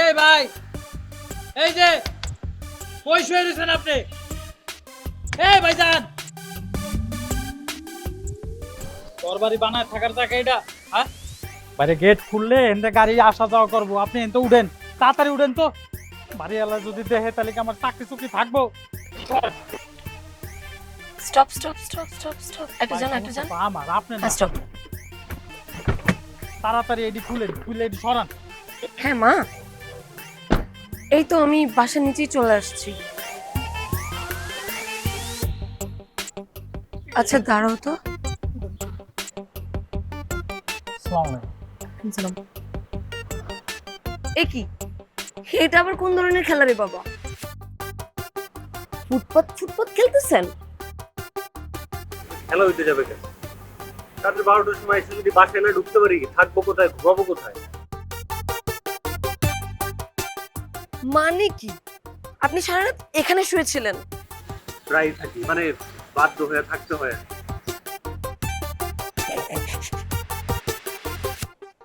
এই ভাই এই যে কই শুয়ে দিয়েছেন আপনি। এই ভাইজান। তোর বাড়ি বানায় থাকার জায়গা এটা হ্যাঁ? বাইরে গেট খুললে এনতে গাড়ি আসা যাওয়া করব। আপনি এনতে উঠেন তাড়াতাড়ি উঠেন তো। বাড়িওয়ালা যদি দেখে তাহলে কি আমার চাকরি চুকরি থাকব? Stop stop stop stop stop একটা যান একটা যান আমার আপনি না। হ্যাঁ স্টপ তাড়াতাড়ি এটি খুলে খুলে এটি সরান। হ্যাঁ মা। এই তো আমি বাসার নিচেই চলে আসছি। আচ্ছা দাঁড়াও তো। এ কি? এটা আবার কোন ধরনের খেলা রে বাবা? ফুটপাত ফুটপাত খেলতেছেন? খেলা হইতে যাবে কেন? রাত্রে বারোটার সময় এসে যদি বাসায় না ঢুকতে পারি থাকব কোথায় ঘুমাবো কোথায়? মানে কি? আপনি সারা রাত এখানে শুয়েছিলেন। প্রায় থাকি মানে বাধ্য হয়ে থাকতে হয়।